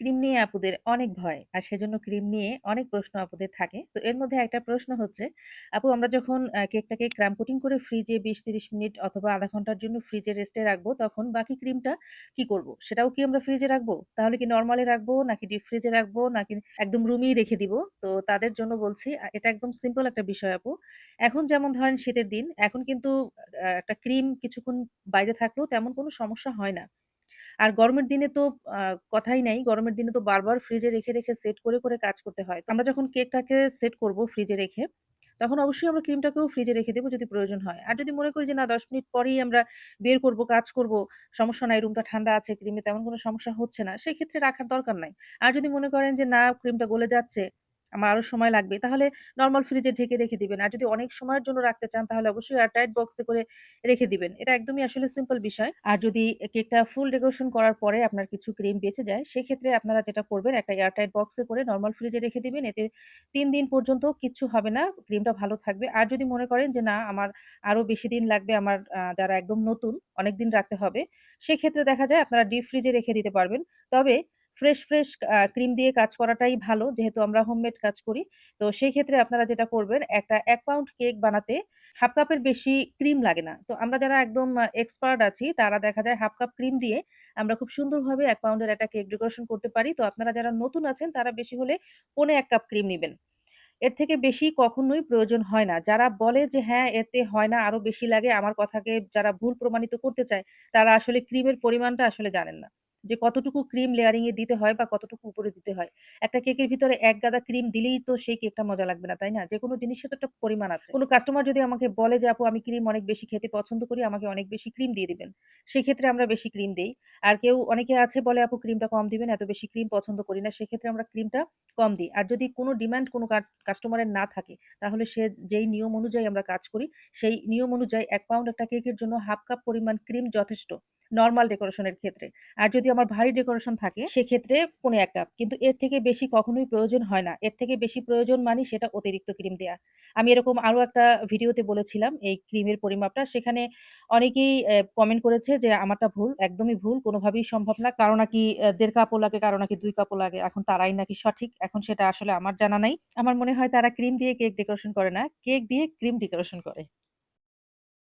Cream নিয়ে আপুদের অনেক ভয়। আর সেজন্য ক্রিম নিয়ে অনেক প্রশ্ন আপুদের থাকে। তো এর মধ্যে একটা প্রশ্ন হচ্ছে, আপু আমরা যখন কেকটাকে ক্রাম কোটিং করে ফ্রিজে ২০-৩০ মিনিট অথবা আধা ঘণ্টার জন্য ফ্রিজে রেস্টে রাখব, তখন বাকি ক্রিমটা কি করব? সেটাও কি আমরা ফ্রিজে রাখব? তাহলে কি নরমালি রাখব নাকি ডিপ ফ্রিজে রাখব নাকি একদম রুমেই রেখে দিব? তো তাদের জন্য বলছি এটা একদম সিম্পল একটা বিষয় আপু। এখন যেমন ধরেন শীতের দিন, এখন কিন্তু একটা ক্রিম কিছুক্ষণ বাইরে থাকলেও তেমন কোনো সমস্যা হয় না। আর গরমের দিনে তো কথাই নাই। গরমের দিনে তো বারবার ফ্রিজে রেখে, রেখে সেট করে, করে কাজ করতে হয়। আমরা যখন কেকটাকে সেট করব ফ্রিজে রেখে, তখন অবশ্যই আমরা ক্রিমটাকেও ফ্রিজে রেখে দেবো যদি প্রয়োজন হয়। আর যদি মনে করি যে না ১০ মিনিট পরেই আমরা বের করব, কাজ করব, সমস্যা নাই, রুমটা ঠান্ডা আছে, ক্রিমে তেমন কোনো সমস্যা হচ্ছে না, সেক্ষেত্রে রাখার দরকার নাই। আর যদি মনে করেন যে না ক্রিমটা গলে যাচ্ছে, আমার আরও সময় লাগবে, তাহলে নর্মাল ফ্রিজে ঢেকে রেখে দিবেন। আর যদি অনেক সময়ের জন্য রাখতে চান তাহলে অবশ্যই এয়ারটাইট বক্সে করে রেখে দিবেন। এটা একদমই আসলে সিম্পল বিষয়। আর যদি কেকটা ফুল ডেকোরেশন করার পরে আপনার কিছু ক্রিম বেঁচে যায়, সেক্ষেত্রে আপনারা যেটা করবেন একটা এয়ারটাইট বক্সে করে নর্মাল ফ্রিজে রেখে দিবেন। এতে তিন দিন পর্যন্ত কিচ্ছু হবে না। ক্রিমটা ভালো থাকবে। আর যদি মনে করেন যে না আমার আরও বেশি দিন লাগবে আমার যারা একদম নতুন, অনেকদিন রাখতে হবে, সেক্ষেত্রে দেখা যায় আপনারা ডিপ ফ্রিজে রেখে দিতে পারবেন। তবে ফ্রেশ, ফ্রেশ ক্রিম দিয়ে কাজ করাটাই ভালো। যেহেতু আমরা হোমমেড কাজ করি। তো সেই ক্ষেত্রে আপনারা যেটা করবেন একটা এক পাউন্ড কেক বানাতে ১/২ কাপের বেশি ক্রিম লাগে না। তো আমরা যারা একদম এক্সপার্ট আছি তারা দেখা যায় ১/২ কাপ ক্রিম দিয়ে আমরা খুব সুন্দরভাবে এক পাউন্ডের একটা কেক ডেকোরেশন করতে পারি। তো আপনারা যারা নতুন আছেন তারা বেশি হলে পৌনে ১ কাপ ক্রিম নিবেন। এর থেকে বেশি কখনোই প্রয়োজন হয় না। যারা বলে যে হ্যাঁ, এতে হয় না আরও বেশি লাগে আমার কথাকে যারা ভুল প্রমাণিত করতে চায়, তারা আসলে ক্রিমের পরিমাণটা আসলে জানেন না। যে কতটুকু ক্রিম লেয়ারিং এ দিতে হয় বা কতটুকু উপরে দিতে হয়। একটা কেকের ভিতরে এক গাদা ক্রিম দিলেই তো সেই কেকটা মজা লাগবে না, তাই না? যেকোনো জিনিসের তো একটা পরিমাণ আছে। কোনো কাস্টমার যদি আমাকে বলে যে, "আপু আমি ক্রিম অনেক বেশি খেতে পছন্দ করি, আমাকে অনেক বেশি ক্রিম দিয়ে দিবেন।" সেক্ষেত্রে আমরা বেশি ক্রিম দিই আর কেউ অনেকে আছে বলে, "আপু ক্রিমটা কম দিবেন, এত বেশি ক্রিম পছন্দ করি না।" সেক্ষেত্রে আমরা ক্রিমটা কম দিই। আর যদি কোনো ডিমান্ড কোন কাস্টমারের না থাকে, তাহলে সে যেই নিয়ম অনুযায়ী আমরা কাজ করি, সেই নিয়ম অনুযায়ী এক পাউন্ড একটা কেকের জন্য ১/২ কাপ পরিমাণ ক্রিম যথেষ্ট। নরমাল ডেকোরেশন এর ক্ষেত্রে। আর যদি আমার ভারী ডেকোরেশন থাকে সেক্ষেত্রে পৌনে ১ কাপ। কিন্তু এর থেকে বেশি কখনোই প্রয়োজন হয় না। এর থেকে বেশি প্রয়োজন মানে সেটা অতিরিক্ত ক্রিম দেয়া। আমি এরকম আরও একটা ভিডিওতে বলেছিলাম এই ক্রিমের পরিমাপটা। সেখানে অনেকেই কমেন্ট করেছে যে আমারটা ভুল। একদমই ভুল। কোনোভাবেই সম্ভব না। কারও নাকি দেড় ১.৫ কাপও লাগে, কারও নাকি দুই কাপও লাগে। এখন তারাই নাকি সঠিক। এখন সেটা আসলে আমার জানা নাই। আমার মনে হয় তারা ক্রিম দিয়ে কেক ডেকোরেশন করে না। কেক দিয়ে ক্রিম ডেকোরেশন করে।